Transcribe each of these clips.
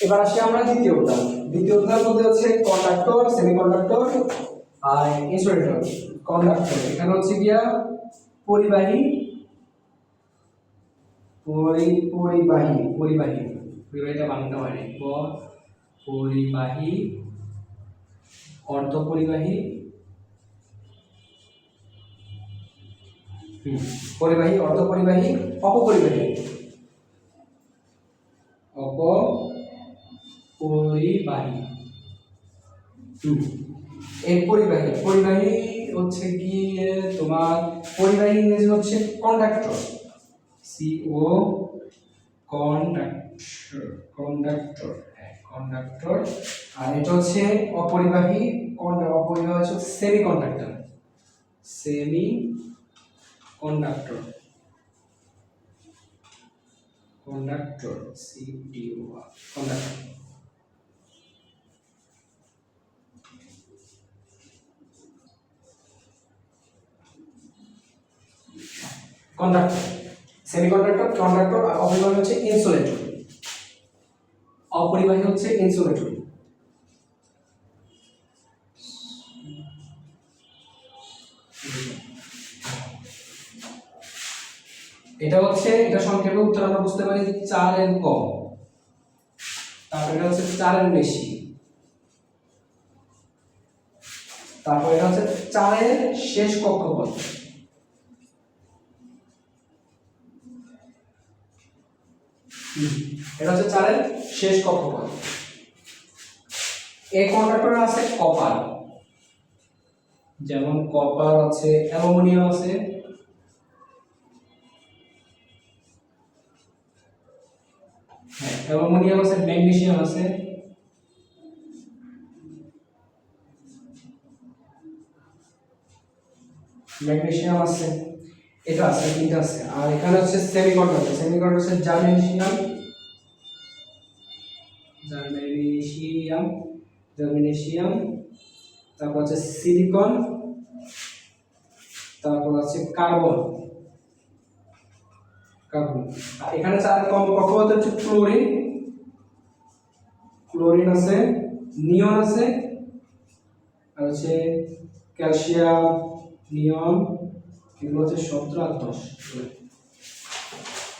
এবার আসি আমরা দ্বিতীয় উদাহরণ দ্বিতীয় উদাহরণ মধ্যে হচ্ছে কন্ডাক্টর সেমিকন্ডাক্টর আর ইনসুলেটর কন্ডাক্টর এখানে হচ্ছে গিয়া পরিবাহী, পরি, পরিবাহী পরিবাহী। পরিবাহীটা বানাতে হয়নি। প পরিবাহী, অর্ধ পরিবাহী। পরিবাহী, অর্ধ পরিবাহী, অপপরিবাহী। অপরিবাহী হুম, এই পরিবাহী। পরিবাহী হচ্ছে গিয়ে তোমার পরিবাহী ইংরেজি হচ্ছে কন্ডাক্টর সিও কন্ডাক্টর কন্ডাক্টর হ্যাঁ কন্ডাক্টর আর এটা হচ্ছে অপরিবাহী অপরিবাহী হচ্ছে semi conductor semi conductor conductor সিডিও conductor conductor semiconductor conductor আর অপরিবাহী হচ্ছে ইনসুলেটর অপরিবাহী হচ্ছে ইনসুলেটর এটা হচ্ছে, এটা সংক্ষেপে উত্তর আমরা বুঝতে পারি যে চার এর কম। তারপর এটা হচ্ছে চারের বেশি। তারপর এটা হচ্ছে চারের শেষ কক্ষপথ। এটা হচ্ছে চারের শেষ কক্ষপথ। এই কন্ডাক্টর আছে কপার। যেমন কপার আছে অ্যালুমিনিয়াম আছে। হ্যাঁ অ্যালুমিনিয়াম আছে ম্যাগনেসিয়াম আছে। ম্যাগনেসিয়াম আছে। এটা আছে তিনটা আছে। আর এখানে হচ্ছে সেমিকন্ডাক্টর সেমিকন্ডাক্টর হচ্ছে জার্মেনিয়াম জার্মেনিয়াম জার্মেনিয়াম তারপর হচ্ছে সিলিকন তারপর আছে কার্বন কার্বন আর এখানে চার কম কক্ষপথ হচ্ছে? ক্লোরিন ক্লোরিন আছে নিয়ন আছে, আর হচ্ছে ক্যালসিয়াম নিয়ন এগুলো হচ্ছে সতেরো আর দশ।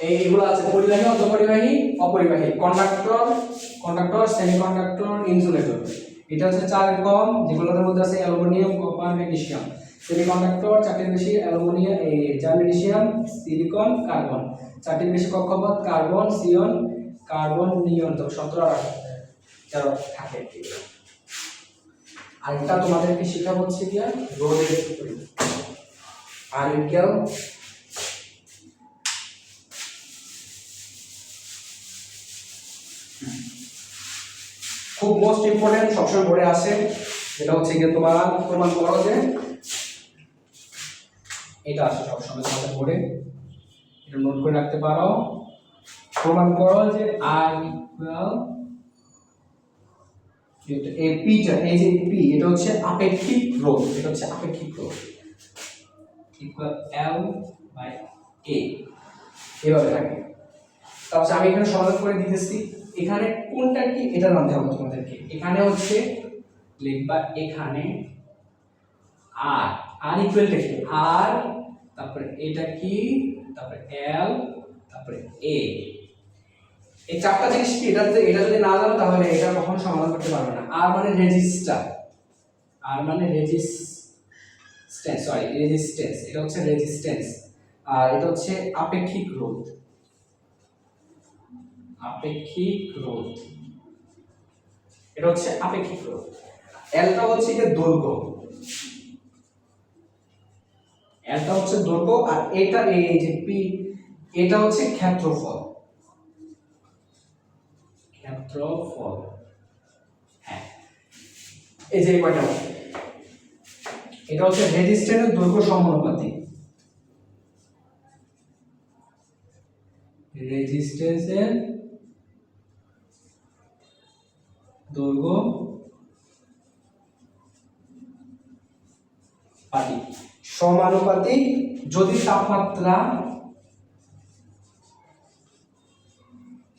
এই এগুলো আছে পরিবাহী, অর্ধপরিবাহী, অপরিবাহী। কন্ডাক্টর কন্ডাক্টর সেমিকন্ডাক্টর ইনসুলেটর এটা হচ্ছে চার কম যেগুলোর মধ্যে আছে অ্যালুমিনিয়াম, কপার, ম্যাগনেসিয়াম। সেমিকন্ডাক্টর চারটির বেশি অ্যালুমিনিয়াম এই জার্মেনিয়াম সিলিকন কার্বন চারটির বেশি কক্ষপথ কার্বন সিয়ন কার্বন নিয়ন তো সতেরো তেরো থাকে এগুলো। আর এটা তোমাদেরকে শেখা হচ্ছে গিয়া উপরে আর এটাও খুব মোস্ট ইম্পর্টেন্ট সবসময় পড়ে আসে এটা হচ্ছে গিয়ে তোমার প্রমাণ করো যে এটা আসে সবসময় তোমাদের পড়ে এটা নোট করে রাখতে পারো। প্রমাণ করো যে আর ইকুয়াল এই পিটা এই যে পি এটা হচ্ছে আপেক্ষিক রোধ, এটা হচ্ছে আপেক্ষিক রোধ। ইকুয়াল এল বাই এ এভাবে থাকে। তাহলে আমি এখানে সমাধান করে দিতেছি। এখানে কোনটা কি, এটা জানতে হবে তোমাদেরকে। এখানে হচ্ছে, লিখবা এখানে আর আর ইকুয়ালটা কি? আর তারপরে এটা কি, তারপরে এল তারপরে এ এই চারটা জিনিস কি, এটা এটা যদি না জানো তাহলে এটা কখনো সমাধান করতে পারবে না। আর মানে রেজিস্টার আর মানে রেজিস্ট্যান্স সরি রেজিস্ট্যান্স এটা হচ্ছে রেজিস্ট্যান্স আর এটা হচ্ছে আপেক্ষিক রোধ। আপেক্ষিক রোধ। এটা হচ্ছে আপেক্ষিক রোধ। এলটা হচ্ছে কি দৈর্ঘ্য। এলটা হচ্ছে দৈর্ঘ্য আর এটা এই যে পি এটা হচ্ছে ক্ষেত্রফল। ক্ষেত্রফল। হ্যাঁ। এই যে কয়টা? এটা হচ্ছে রেজিস্ট্যান্সের দৈর্ঘ্য সমানুপাতিক। রেজিস্ট্যান্সের দৈর্ঘ্য পাতিক সমানুপাতিক যদি তাপমাত্রা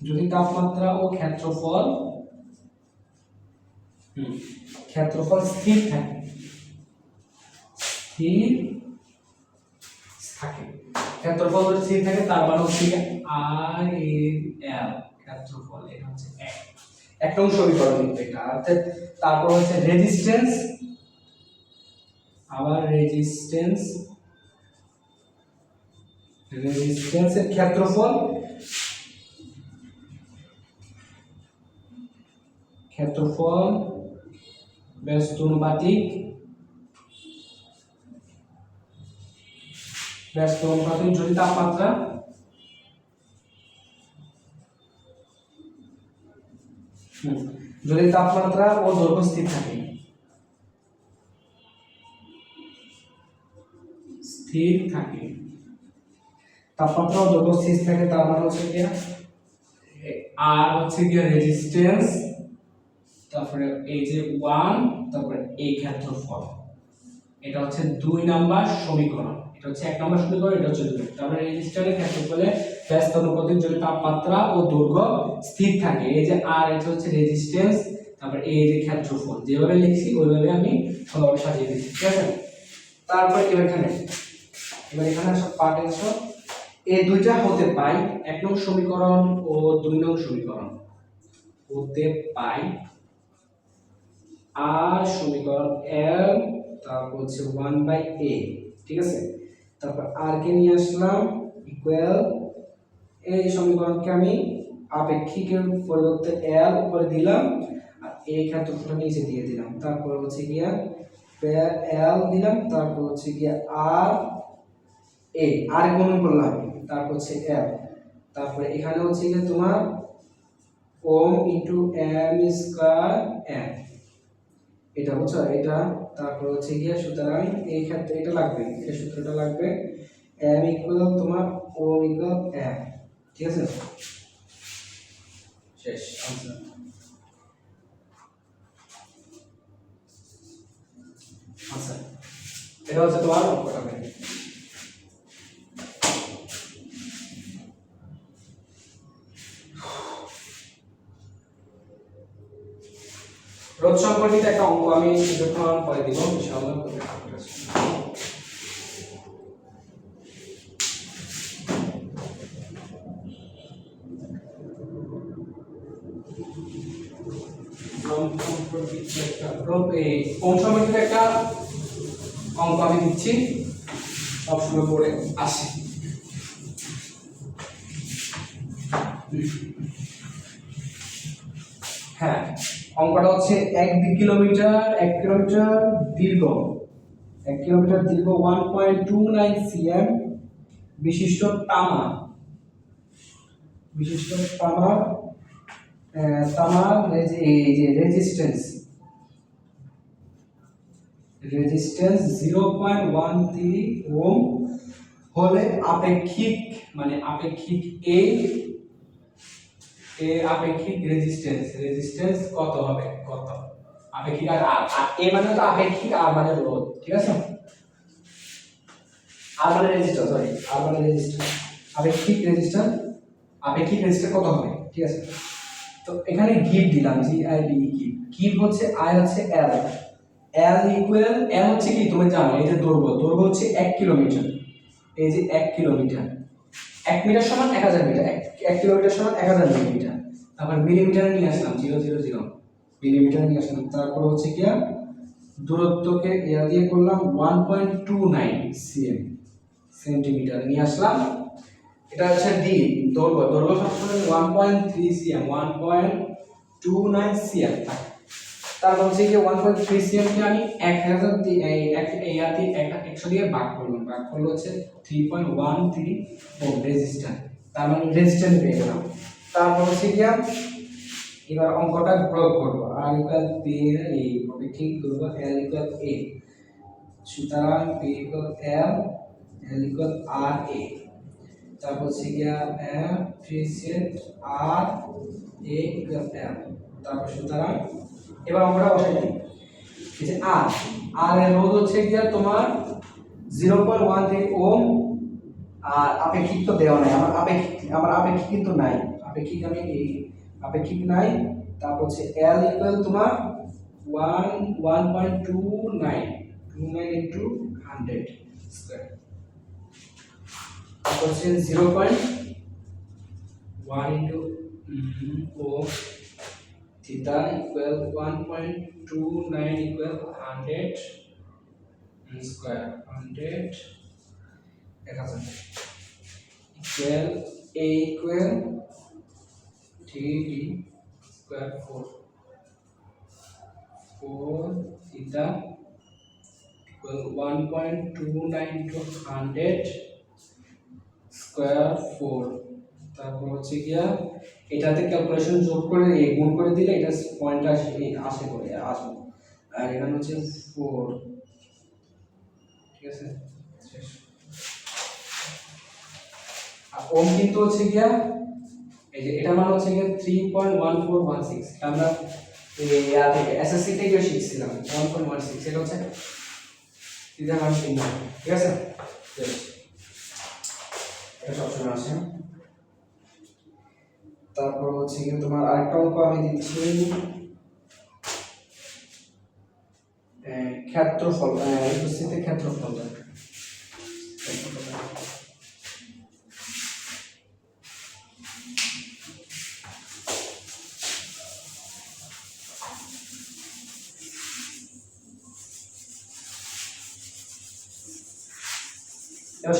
যদি তাপমাত্রা ও ক্ষেত্রফল ক্ষেত্রফল স্থির থাকে। স্থির থাকে। ক্ষেত্রফল যদি স্থির থাকে, তার মানে হচ্ছে আর এল ক্ষেত্রফল, এটা হচ্ছে এক। এক নং সমীকরণ কিন্তু এটা। অর্থাৎ তারপর হচ্ছে রেজিস্ট্যান্স আবার রেজিস্ট্যান্স রেজিস্ট্যান্সের ক্ষেত্রফল ক্ষেত্রফল ব্যস্ত অনুপাতিক ব্যস্ত অনুপাতিক যদি তাপমাত্রা যদি তাপমাত্রা ও দৈর্ঘ্য স্থির থাকে। স্থির থাকে। তাপমাত্রা ও দৈর্ঘ্য স্থির থাকে তার মানে হচ্ছে কি আর হচ্ছে কি রেজিস্ট্যান্স তারপরে এই যে ওয়ান তারপরে এই ক্ষেত্রফল। এটা হচ্ছে দুই নাম্বার সমীকরণ। এটা হচ্ছে এক নাম্বার সমীকরণ এটা হচ্ছে দুই। তারপরে রেজিস্টারের ক্ষেত্রফলে ব্যস্ত অনুপাতিক যদি তাপমাত্রা ও দৈর্ঘ্য স্থির থাকে। এই যে আর, এটা হচ্ছে রেজিস্ট্যান্স তারপরে এই যে ক্ষেত্রফল। যেভাবে লিখছি, ওইভাবে আমি সবাই সাজিয়ে দিচ্ছি, ঠিক আছে? তারপর এবার এখানে এবার এখানে সব পার্ট এসো এই দুইটা হতে পাই, এক নং সমীকরণ ও দুই নং সমীকরণ। হতে পাই আর সমীকরণ এল তারপর হচ্ছে ওয়ান বাই এ ঠিক আছে? তারপর আর কে নিয়ে আসলাম ইকুয়াল এই সমীকরণকে আমি আপেক্ষিকের পরিবর্তে এল উপরে দিলাম, আর এই ক্ষেত্রফলটা নিচে দিয়ে দিলাম। তারপর হচ্ছে গিয়া এল দিলাম, তারপর হচ্ছে গিয়া আর এ আর গুণ করলাম, তারপর হচ্ছে এল তারপরে এখানে হচ্ছে গিয়ে তোমার ohm into M square M এটা বুঝছ? এটা তারপর হচ্ছে গিয়ে সুতরাং এই ক্ষেত্রে এটা লাগবে, এই সূত্রটা লাগবে এম ইকুয়াল তোমার ও ইকুয়াল এম ঠিক আছে? শেষ আনসার আচ্ছা এটা হচ্ছে তোমার অঙ্কটা ভাই রোধ সম্পর্কিত একটা অঙ্ক আমি কিছুক্ষণ পরে দিব ইনশাআল্লাহ। একটা অঙ্ক আমি দিচ্ছি? সবসময় পড়ে আসি হ্যাঁ অঙ্কটা হচ্ছে এক কিলোমিটার এক কিলোমিটার দীর্ঘ। এক কিলোমিটার দীর্ঘ one point two nine CM বিশিষ্ট তামা বিশিষ্ট তামার তামার এই যে এই resistance resistance zero point one three ohm হলে আপেক্ষিক মানে আপেক্ষিক এ এ আপেক্ষিক রেজিস্ট্যান্স রেজিস্ট্যান্স কত হবে? কত? আপেক্ষিক আর এ মানে তো আপেক্ষিক আর মানে রোধ, ঠিক আছে? আর মানে রেজিস্টার সরি আর মানে রেজিস্টার আপেক্ষিক রেজিস্টার আপেক্ষিক রেজিস্টার কত হবে? ঠিক আছে? তো এখানে গিভ দিলাম G I B give give হচ্ছে আই হচ্ছে এল এল ইকুয়াল এল হচ্ছে কি? তুমি জানো, এই যে দৈর্ঘ্য দৈর্ঘ্য হচ্ছে এক কিলোমিটার এই যে এক কিলোমিটার এক মিটার সমান এক হাজার মিটার, এক কিলোমিটার সমান এক হাজার মিলিমিটার। তারপর মিলিমিটারে নিয়ে আসলাম, জিরো জিরো জিরো। মিলিমিটার নিয়ে আসলাম, তারপর হচ্ছে কি দূরত্বকে ইয়া দিয়ে করলাম one point two nine CM centimetre নিয়ে আসলাম, এটা হচ্ছে ডি দৈর্ঘ্য। দৈর্ঘ্য সবসময় one point three CM one point two nine CM থাকে। তারপর হচ্ছে কি ওয়ান পয়েন্ট থ্রি সিএমকে আমি এক হাজার একশো দিয়ে ভাগ করলাম। ভাগ করলে হচ্ছে থ্রি পয়েন্ট ওয়ান থ্রি ও রেজিস্ট্যান্ট তার মানে রেজিস্ট্যান্ট পেয়ে গেলাম। তারপর হচ্ছে কি এবার অঙ্কটা প্রয়োগ করব। আর ইকুয়াল পি এ হবে ঠিক করব? এল ইকুয়াল এ সুতরাং P equal L L equal R A তারপর হচ্ছে গিয়া এম ফ্রিসেট আর এ ইকুয়াল এম তারপর সুতরাং এবার আমরা বসাই দিই। যে আর আর এর রোধ হচ্ছে গিয়া তোমার zero point one three ohm, আর আপেক্ষিক তো দেওয়া নাই, আমার আপেক্ষিক আমার আপেক্ষিক কিন্তু নাই। আপেক্ষিক আমি এই, আপেক্ষিক নাই, তারপর হচ্ছে এল ইকুয়াল তোমার one one point two nine two nine into hundred square তারপর হচ্ছে জিরো পয়েন্ট ওয়ান ইন্টু ও सीधा equal 1.29 equal 100 square 100 1000 equal a equal 3d square 4 4 सीधा इक्वल 1.29 इक्वल 100 स्क्वायर 4 তারপর হচ্ছে গিয়া এটাতে ক্যালকুলেশন যোগ করে এ গুণ করে দিলে এটা পয়েন্ট আসে, এই আসে করে, আসবে। আর এখানে হচ্ছে ফোর ঠিক আছে? ওম কিন্তু হচ্ছে গিয়া, এই যে এটা মানে হচ্ছে গিয়া three point one four one six আমরা এই ইয়া থেকে এসএসসি থেকে শিখছিলাম ওয়ান পয়েন্ট ওয়ান সিক্স এটা হচ্ছে তিনটা মান ঠিক আছে? এটা সবসময় আসে। তারপর হচ্ছে গিয়ে তোমার আরেকটা অঙ্ক আমি দিচ্ছি। ক্ষেত্রফল উপস্থিতি ক্ষেত্রফল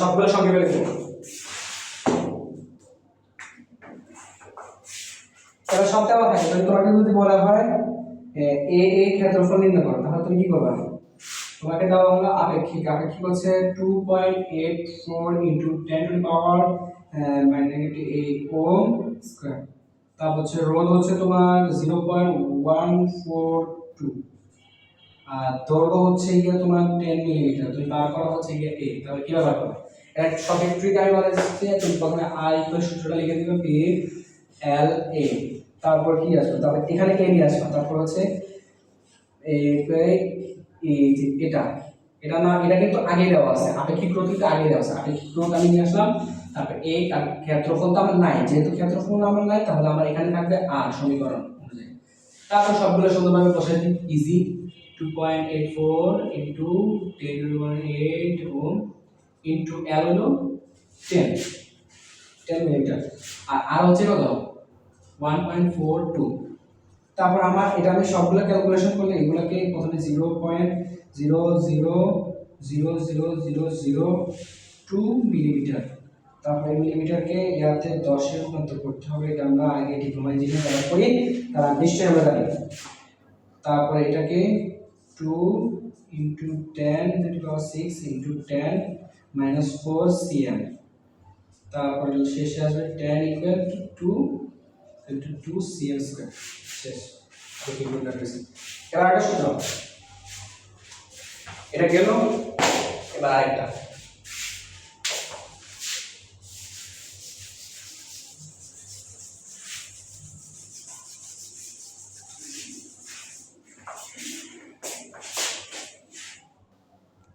সবগুলো সংক্ষেপে লিখব এবার সব দেওয়া থাকে তাহলে তোমাকে যদি বলা হয় এ এ এ ক্ষেত্রফল করো, তাহলে তুমি কি করবে? তোমাকে দেওয়া হলো আপেক্ষিক আপেক্ষিক হচ্ছে two point eight four into ten to power minus eight ohm square তারপর হচ্ছে রোধ হচ্ছে তোমার zero point one four two আর দৈর্ঘ্য হচ্ছে গিয়ে তোমার টেন মিলিমিটার তুমি বার করা হচ্ছে গিয়ে এই তাহলে কি ব্যবহার করবে? এক সঠিক ট্রিক বলে দিচ্ছি তুমি প্রথমে আই ইকুয়াল সূত্রটা লিখে দিবে পি এল এ তারপর কি আসবে? তারপর এখানে কে নিয়ে আসবে, তারপর হচ্ছে এটা। এটা না, এটা কিন্তু আগে দেওয়া আছে। আপেক্ষিক রোধ কিন্তু আগে দেওয়া আছে। আপেক্ষিক রোধ আমি নিয়ে আসলাম। তারপর এই আর ক্ষেত্রফল তো আমার নাই। যেহেতু ক্ষেত্রফল আমার নাই, তাহলে আমার এখানে থাকবে আর সমীকরণ অনুযায়ী। তারপর সবগুলো সুন্দরভাবে বসাই দিই। Easy two point eight four into ten eight ohm into L হলো টেন টেন মিলিমিটার আর আর হচ্ছে কত? ওয়ান পয়েন্ট ফোর টু তারপর আমার, এটা আমি সবগুলো ক্যালকুলেশন করলে এগুলোকে প্রথমে zero point zero zero zero zero zero zero two millimetre তারপরে মিলিমিটারকে ইয়াতে দশে রূপান্তর করতে হবে, এটা আমরা আগে ডিপ্লোমা ইঞ্জিনিয়ার যারা করি তারা নিশ্চয়ই আমরা জানি। তারপরে এটাকে two into ten six into ten minus four cm তারপরে শেষে আসবে ten equal to into two cm square শেষ এবার আরেকটা সূত্র এটা গেল এবার আরেকটা।